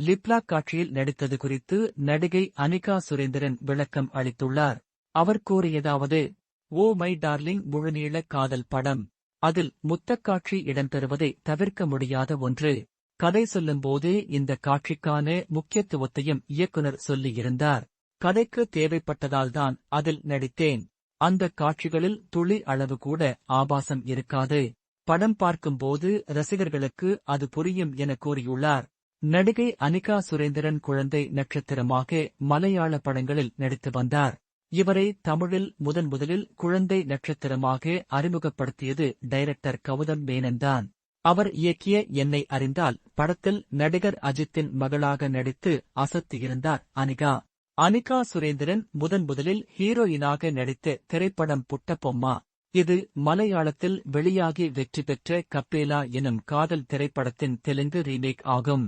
Lip lock காட்சியில் நடித்தது குறித்து நடிகை அனிகா சுரேந்திரன் விளக்கம் அளித்துள்ளார். அவர் கூறியதாவது ஓ மை டார்லிங் முழுநீள காதல் படம். அதில் முத்தக்காட்சி இடம்பெறுவதை தவிர்க்க முடியாத ஒன்று. கதை சொல்லும்போதே இந்த காட்சிக்கான முக்கியத்துவத்தையும் இயக்குனர் சொல்லியிருந்தார். கதைக்கு தேவைப்பட்டதால்தான் அதில் நடித்தேன். அந்த காட்சிகளில் துளி அளவு கூட ஆபாசம் இருக்காது. படம் பார்க்கும்போது ரசிகர்களுக்கு அது புரியும் என கூறியுள்ளார். நடிகை அனிகா சுரேந்திரன் குழந்தை நட்சத்திரமாக மலையாள படங்களில் நடித்து வந்தார். இவரை தமிழில் முதன் முதலில் குழந்தை நட்சத்திரமாக அறிமுகப்படுத்தியது டைரக்டர் கவுதம் மேனன்தான் அவர் இயக்கிய என்னை அறிந்தால் படத்தில் நடிகர் அஜித்தின் மகளாக நடித்து அசத்தியிருந்தார் அனிகா. அனிகா சுரேந்திரன் முதன் முதலில் ஹீரோயினாக நடித்த திரைப்படம் புட்டபொம்மா இது மலையாளத்தில் வெளியாகி வெற்றி பெற்ற கப்பேலா எனும் காதல் திரைப்படத்தின் தெலுங்கு ரீமேக் ஆகும்.